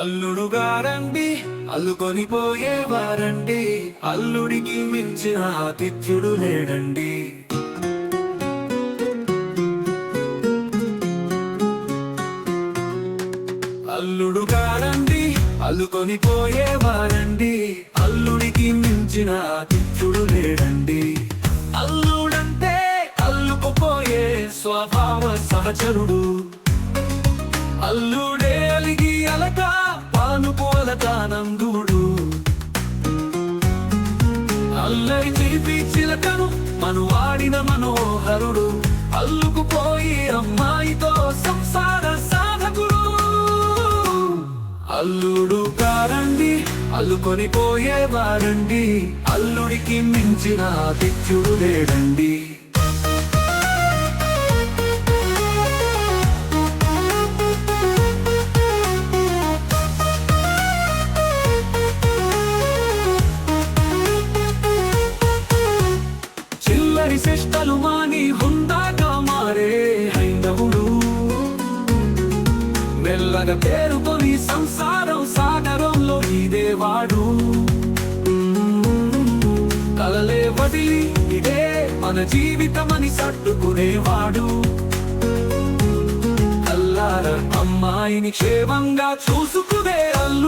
అల్లుడు గారండి అల్లుకొని పోయేవారండి అల్లుడికి మించిన ఆతిథ్యుడు లేడండి. అల్లుడు గారండి అల్లుకొని పోయేవారండి అల్లుడికి మించిన ఆతిథ్యుడు లేడండి. అల్లుడంటే అల్లుకుపోయే స్వభావ సహచరుడు. అల్లుడే అలిగి అలకానందుడు అల్లరి చిలిపి చిలకను మను వాడిన మనోహరుడు. అల్లుకుపోయి అమ్మాయితో సంసార సాధకుడు. అల్లుడు కారండి అల్లుకొని పోయేవారండి. అల్లుడికి మించిన ఆతిథ్యుడు లేడండి. చిల్లరి మాని హుందాగా మారే హైందవుడు. మెల్లగ పేరుకొని సంసారం సాగరంలో ఇదేవాడు కలలే వదిలి ఇదే మన జీవితమని సర్దుకునేవాడు. అల్లార అమ్మాయిని క్షేమంగా చూసుకునే అల్లు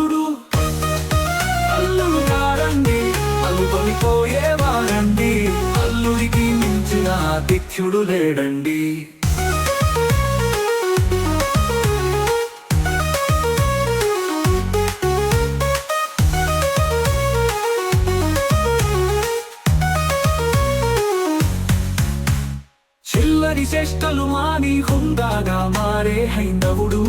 ఆదిత్యుడు లేడండి. చిల్లరి చేష్టలు మాని హుందాగా మారే హైందవుడు.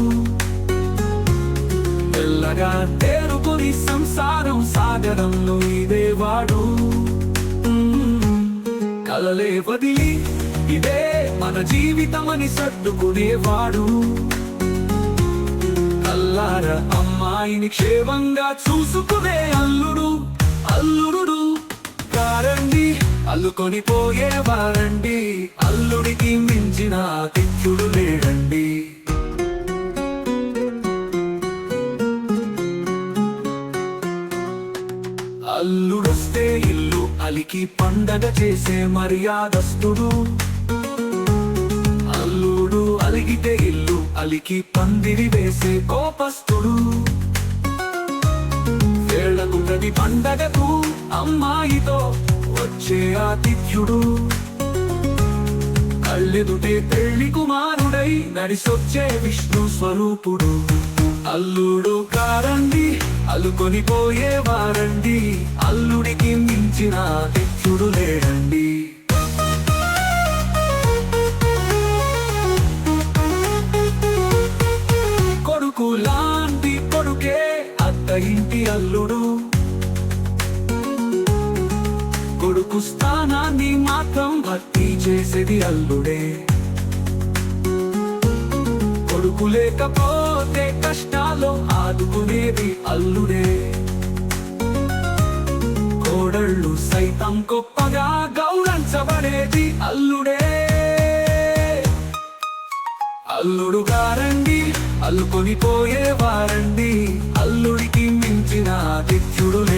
తెల్లగా తేరుకొని సంసారం సాగరంలో ఇదేవాడు కలలే వదిలి ఇదే మన జీవితమని సర్దుకునేవాడు అల్లార అమ్మాయిని క్షేమంగా చూసుకునే అల్లుడు అల్లుడు కారండి అల్లుకొని పోయేవారండి అల్లుడికి మించిన ఆతిథ్యుడు లేడండి. అల్లుడొస్తే ఇల్లు అలికి పండగ చేసే మర్యాదస్తుడు. అల్లుడు అలిగితే ఇల్లు అలికి పందిరి వేసే కోపస్తుడు. వేళ్ళకు పండగకు అమ్మాయితో వచ్చే ఆతిథ్యుడు. కళ్ళెదుటే పెళ్ళి కుమారుడై నడిసొచ్చే విష్ణు స్వరూపుడు. అల్లుడు కారండి అల్లుకొని పోయేవారండి అల్లుడికి మించిన తెచ్చుడు లేడండి. కొడుకు లాంటి కొడుకే అత్త ఇంటి అల్లుడు. కొడుకు స్థానాన్ని మాత్రం భర్తీ చేసేది అల్లుడే. కొడుకు లేకపోతే కష్టాలు ఆదుకునేది అల్లుడే. కోడళ్ళు సైతం గొప్పగా గౌరవించబడేది అల్లుడే. అల్లుడు గారండి అల్లుకొని పోయేవారండి అల్లుడికి మించిన అతిథ్యుడు